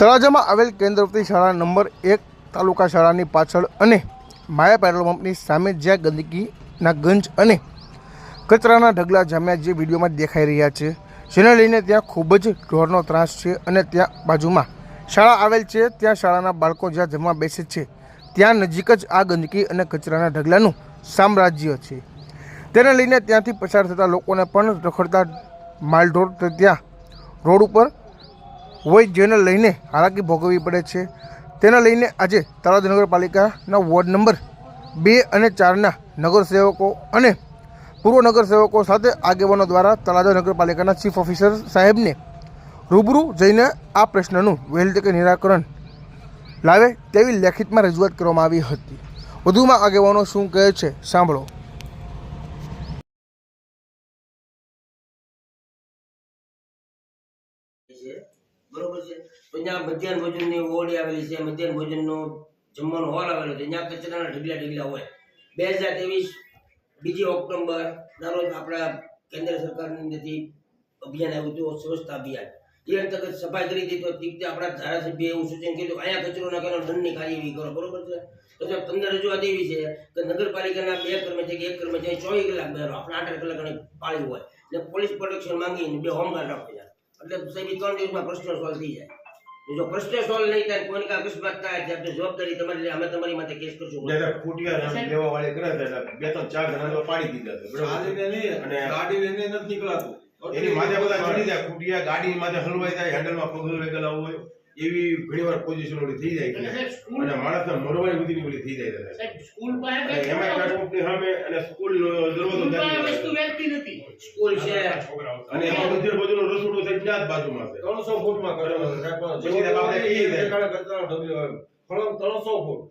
તળાજામાં આવેલ કેન્દ્રવતી શાળા નંબર એક તાલુકા શાળાની પાછળ અને માયા પેટ્રોલ પંપની સામે જ્યાં ગંદકીના ગંજ અને કચરાના ઢગલા જામ્યા જે વિડીયોમાં દેખાઈ રહ્યા છે. જેને લઈને ત્યાં ખૂબ જ ઢોરનો ત્રાસ છે અને ત્યાં બાજુમાં શાળા આવેલ છે. ત્યાં શાળાના બાળકો જ્યાં જમવા બેસે છે. ત્યાં નજીક જ આ ગંદકી અને કચરાના ઢગલાનું સામ્રાજ્ય છે. તેને લઈને ત્યાંથી પસાર થતા લોકોને પણ રખડતા માલઢોર ત્યાં રોડ ઉપર હોય જેને લઈને હાલાકી ભોગવવી પડે છે. તેને લઈને આજે તળાજા નગરપાલિકાના વોર્ડ નંબર બે અને ચારના નગરસેવકો અને પૂર્વ નગરસેવકો સાથે આગેવાનો દ્વારા તળાજા નગરપાલિકાના ચીફ ઓફિસર સાહેબને રૂબરૂ જઈને આ પ્રશ્નનું વહેલી તકે નિરાકરણ લાવે તેવી લેખિતમાં રજૂઆત કરવામાં આવી હતી. વધુમાં આગેવાનો શું કહે છે, સાંભળો. બરોબર છે. ત્યાં મધ્યાહન ભોજનની આવેલી છે. મધ્યાહન ભોજનનો જમવાનો હોલ આવેલો છે. ત્યાં કચરાના ઢગલા ઢગલા હોય. બે હજાર ત્રેવીસ બીજી ઓક્ટોબર ના આપણા કેન્દ્ર સરકારની અંદરથી અભિયાન આવ્યું હતું, સ્વચ્છતા અભિયાન. એ અંતર્ગત સફાઈ કરી દીધો તો તીકતે આપણા ધારાસભ્ય એવું સૂચન કર્યું અહીંયા કચરો ના કરો દંડની કાર્યવાહી કરો. બરોબર છે? તો સાહેબ તમને રજૂઆત એવી છે કે નગરપાલિકાના બે કર્મચારી એક કર્મચારી ચોવીસ કલાક બેરો આપણે આઠ કલાક પાળી હોય. એટલે પોલીસ પ્રોટેક્શન માંગીને બે હોમગાર્ડ રાખે છે. એટલે સાહેબ ત્રણ દિવસમાં પ્રશ્ન સોલ્વ થઈ જાય. જો પ્રશ્ન સોલ્વ નહીં થાય કોઈને કા અકસ્માત થાય તો આપણે જવાબદારી તમારી લે, અમે તમારી માટે કેસ કરશું. જ્યારે ખૂટિયા નામ લેવા વાળે કરે છે એટલે બે ત્રણ ચાર જણા પાડી દીધા છે. નહીં, અને ગાડી લઈને નથી નીકળાતું. એની માથે બધા ચડી જાય કુટિયા ગાડી માથે હલવાઈ જાય હેન્ડલમાં પગ લગેલા હોય એવી ઘણીવાર પોઝિશન ઓલી થઈ જાય અને માણસને મરવાની સુધીની ઓલી થઈ જાય દાદા સ્કૂલ પાસે એમાં પેટ્રોલની સામે અને સ્કૂલ દરવાજો વસ્તુ. વેચતી નથી. સ્કૂલ છે. અને એમાં બધી બાજુનો રસોડો છે ત્યાં જ બાજુમાં છે. ત્રણસો ફૂટમાં કરેલો છે, સાહેબ. પછી આપણે કહીએ હોય. ત્રણસો ફૂટ.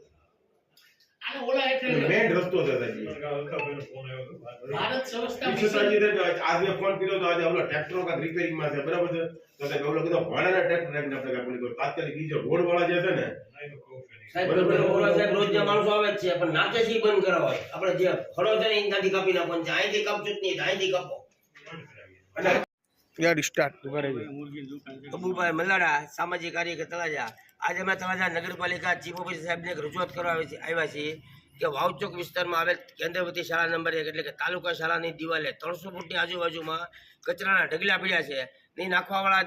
આને ઓલા હેઠળ મેઇન રસ્તો છે સાહેબ. ભારત સંસ્થા ઈ છતાં જે સાહેબ આજે ફોન કર્યો તો આજે ઓલો ટ્રેક્ટરો કાંઈક રિપેરિંગમાં છે બરાબર છે? તો સાહેબ ઓલો કીધો ભાડાના ટ્રેક્ટર રાખીને આપણે કાંઈક ઓલી તાત્કાલિક ઈ જે રોડ વાળા જે છે ને સાહેબ બરોબર. બરોબર ઓલા સાહેબ રોજના માણસો આવે જ છે પણ નાકે છે બંધ કરાવાય આપણે જે ફળો છે ને ત્યાંથી કાપી નાખવાનું છે. અહીંથી જ નહીં અહીંથી કાપો. યાર સ્ટાર્ટ મલ્લાડા સામાજિક કાર્યકર તળાજા. આજે અમે તમારા નગરપાલિકા ચીફ ઓફિસર સાહેબને રજૂઆત કરવા આવ્યા છીએ કે વાવચોક વિસ્તારમાં આવેલ કેન્દ્રવતી શાળા નંબર એક એટલે કે તાલુકા શાળાની દિવાલે ત્રણસો ફૂટની આજુબાજુમાં કચરાના ઢગલા પડ્યા છે. ને નાખવાવાળા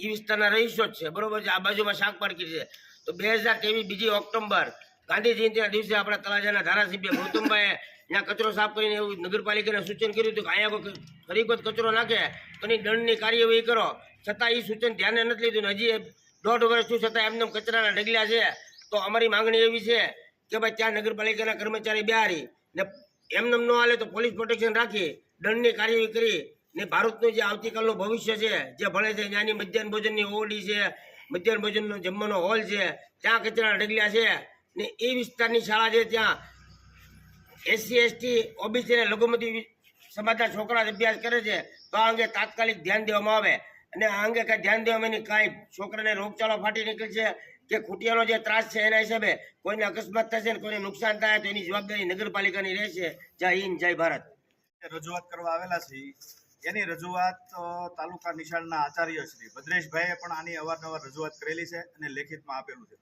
એ વિસ્તારના રહીશો જ છે. બરોબર છે? આ બાજુમાં શાક માર્કેટ છે. તો બે હજાર ત્રેવીસ બીજી ઓક્ટોબર ગાંધી જયંતિના દિવસે આપણા તળાજાના ધારાસભ્ય ગૌતમભાઈએ ત્યાં કચરો સાફ કરીને એવું નગરપાલિકાને સૂચન કર્યું હતું કે અહીંયા કોઈ ફરી કોઈ કચરો નાખે તો એની દંડની કાર્યવાહી કરો. છતાં એ સૂચન ધ્યાને નથી લીધું હજી દોઢ વર્ષ થયું છતાં એમને કચરાના ઢગલા છે. તો અમારી માંગણી એવી છે કે ભાઈ ત્યાં નગરપાલિકાના કર્મચારી બિહારી ને એમને ન હાલે તો પોલીસ પ્રોટેક્શન રાખી દંડની કાર્યવાહી કરી ને ભારતનું જે આવતીકાલનું ભવિષ્ય છે, જે ભણે છે ત્યાંની મધ્યાહન ભોજનની ઓડી છે, મધ્યાહન ભોજનનો જમવાનો હોલ છે, ત્યાં કચરાના ઢગલા છે ને એ વિસ્તારની શાળા છે ત્યાં એસસી, એસટી, ઓબીસી અને લઘુમતી સમાજના છોકરા અભ્યાસ કરે છે. તો આ અંગે તાત્કાલિક ધ્યાન દેવામાં આવે. અને આ અંગે કાંઈ ધ્યાન દેવા એની કાંઈ છોકરાને રોગચાળો ફાટી નીકળશે કે ખૂટિયાનો જે ત્રાસ છે એના હિસાબે કોઈને અકસ્માત થશે ને કોઈને નુકસાન થાય તો એની જવાબદારી નગરપાલિકાની રહેશે. જય હિન્દ, જય ભારત. રજૂઆત કરવા આવેલા છે, એની રજૂઆત તાલુકા નિશાળના આચાર્ય શ્રી ભદ્રેશભાઈએ પણ આની અવારનવાર રજૂઆત કરેલી છે અને લેખિતમાં આપેલું છે.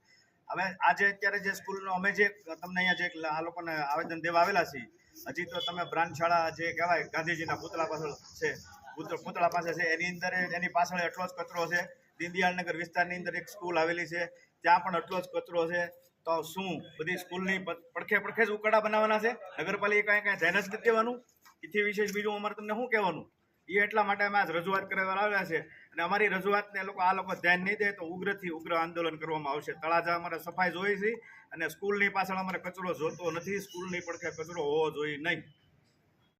હવે આજે અત્યારે જે સ્કૂલનો અમે જે, તમને અહીંયા જે આ લોકોને આવેદન દેવા આવેલા છીએ, હજી તો તમે બ્રાન્ચ શાળા જે કહેવાય ગાંધીજીના પૂતળા પાછળ છે પૂતળા પાસે છે. એની અંદર, એની પાછળ એટલો જ કચરો છે. દીનદયાળનગર વિસ્તારની અંદર એક સ્કૂલ આવેલી છે. ત્યાં પણ એટલો જ કચરો છે. તો શું? બધી સ્કૂલની પડખે પડખે જ ઉકળા બનાવવાના છે? નગરપાલિકા કાંઈ કાંઈ ધ્યાન જ નથી દેવાનું? એથી વિશેષ બીજું અમારે તમને શું કહેવાનું? એ એટલા માટે અમે આજ રજૂઆત કરવા આવ્યા છે. અને અમારી રજૂઆતને લોકો આ લોકો ધ્યાન નહીં દે તો ઉગ્રથી ઉગ્ર આંદોલન કરવામાં આવશે. તળાજા અમારે સફાઈ જોઈ છે અને સ્કૂલની પાછળ અમારે કચરો જોતો નથી. સ્કૂલની પડખે કચરો હોવો જોઈએ નહીં.